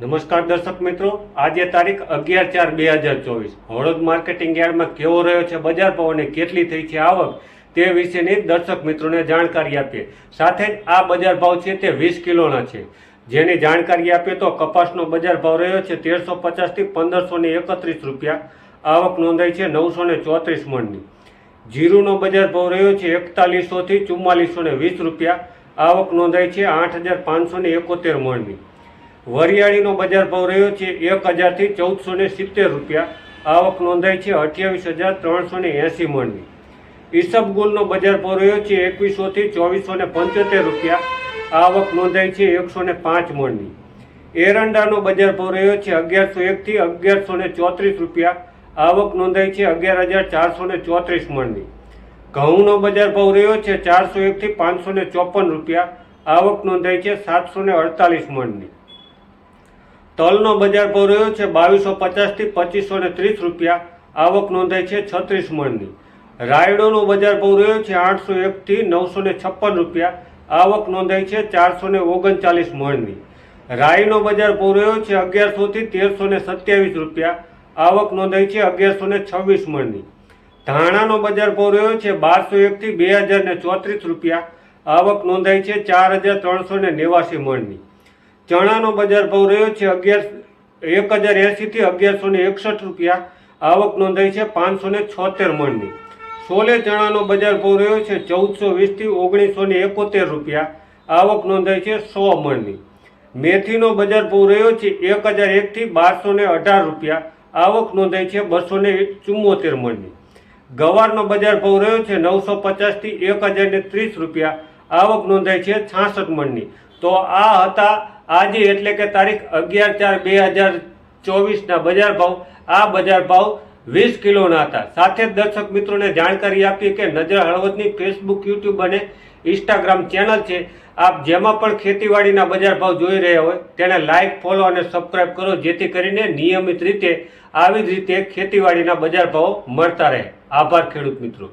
નમસ્કાર દર્શક મિત્રો, આજે તારીખ અગિયાર ચાર બે હજાર ચોવીસ. હળદ માર્કેટિંગ યાર્ડમાં કેવો રહ્યો છે, બજાર ભાવ અને કેટલી થઈ છે આવક, તે વિશેની દર્શક મિત્રોને જાણકારી આપીએ. સાથે જ આ બજાર ભાવ છે તે વીસ કિલોના છે. જેની જાણકારી આપીએ તો કપાસનો બજાર ભાવ રહ્યો છે તેરસો પચાસથી પંદરસો ને એકત્રીસ રૂપિયા. આવક નોંધાઈ છે નવસો ને ચોત્રીસ મણની. જીરુનો બજાર ભાવ રહ્યો છે એકતાલીસોથી ચુમ્માલીસો ને વીસ રૂપિયા. આવક નોંધાઈ છે આઠ હજાર પાંચસો ને એકોતેર મણની. વરિયાળીનો બજાર ભાવ રહ્યો છે એક હજારથી ચૌદસો ને સિત્તેર રૂપિયા. આવક નોંધાઈ છે અઠ્યાવીસ હજાર ત્રણસો ને એંસી મણની. ઈસબગુલનો બજાર ભાવ રહ્યો છે એકવીસોથી ચોવીસો ને પંચોતેર રૂપિયા. આવક નોંધાઈ છે એકસો ને પાંચ મણની. એરંડાનો બજાર ભાવ રહ્યો છે અગિયારસો એકથી અગિયારસો ને ચોત્રીસ રૂપિયા. આવક નોંધાઈ છે અગિયાર હજાર ચારસો ને ચોત્રીસ મણની. ઘઉંનો બજાર ભાવ રહ્યો છે ચારસો એકથી પાંચસો ને ચોપન રૂપિયા. આવક નોંધાઈ છે સાતસો ને અડતાલીસ મણની. તલનો બજાર ભાવ રહ્યો છે બાવીસો પચાસથી પચીસો ને ત્રીસ રૂપિયા. આવક નોંધાઈ છે છત્રીસ મણની. રાયડોનો બજાર ભાવ રહ્યો છે આઠસો એકથી નવસો ને છપ્પન રૂપિયા. આવક નોંધાઈ છે ચારસો ને ઓગણચાલીસ મણની. રાઈનો બજાર ભાવ રહ્યો છે અગિયારસોથી તેરસો ને સત્યાવીસ રૂપિયા. આવક નોંધાઈ છે અગિયારસો ને છવ્વીસ મણની. ધાણાનો બજાર ભાવ રહ્યો છે બારસો એકથી બે હજાર ને ચોત્રીસ રૂપિયા. આવક નોંધાઈ છે ચાર હજાર ત્રણસો ને નેવાસી મણની. ચણાનો બજાર ભાવ રહ્યો છે અગિયાર, એક હજાર એંશીથી અગિયારસો ને એકસઠ રૂપિયા. આવક નોંધાઈ છે પાંચસો ને છોતેર મણની. સોલે ચણાનો બજાર ભાવ રહ્યો છે ચૌદસો વીસથી ઓગણીસો ને એકોતેર રૂપિયા. આવક નોંધાઈ છે સો મણની. મેથીનો બજાર ભાવ રહ્યો છે એક હજાર એકથી બારસો ને અઢાર રૂપિયા. આવક નોંધાઈ છે બસો ને ચુમ્મોતેર મણની. ગવારનો બજાર ભાવ રહ્યો છે નવસો પચાસથી એક હજાર ને ત્રીસ રૂપિયા. આવક નોંધાઈ છે છાસઠ મણની. તો આ હતા આજે એટલે કે તારીખ અગિયાર ચાર બે હજાર ચોવીસના બજાર ભાવ, આ બજાર ભાવ વીસ કિલોના હતા. સાથે જ દર્શક મિત્રોને જાણકારી આપી કે નજર હળવદની ફેસબુક યુટ્યુબ અને ઇન્સ્ટાગ્રામ ચેનલ છે. આપ જેમાં પણ ખેતીવાડીના બજાર ભાવ જોઈ રહ્યા હોય, તેને લાઇક ફોલો અને સબસ્ક્રાઇબ કરો, જેથી કરીને નિયમિત રીતે આવી જ રીતે ખેતીવાડીના બજાર ભાવ મળતા રહે. આભાર ખેડૂત મિત્રો.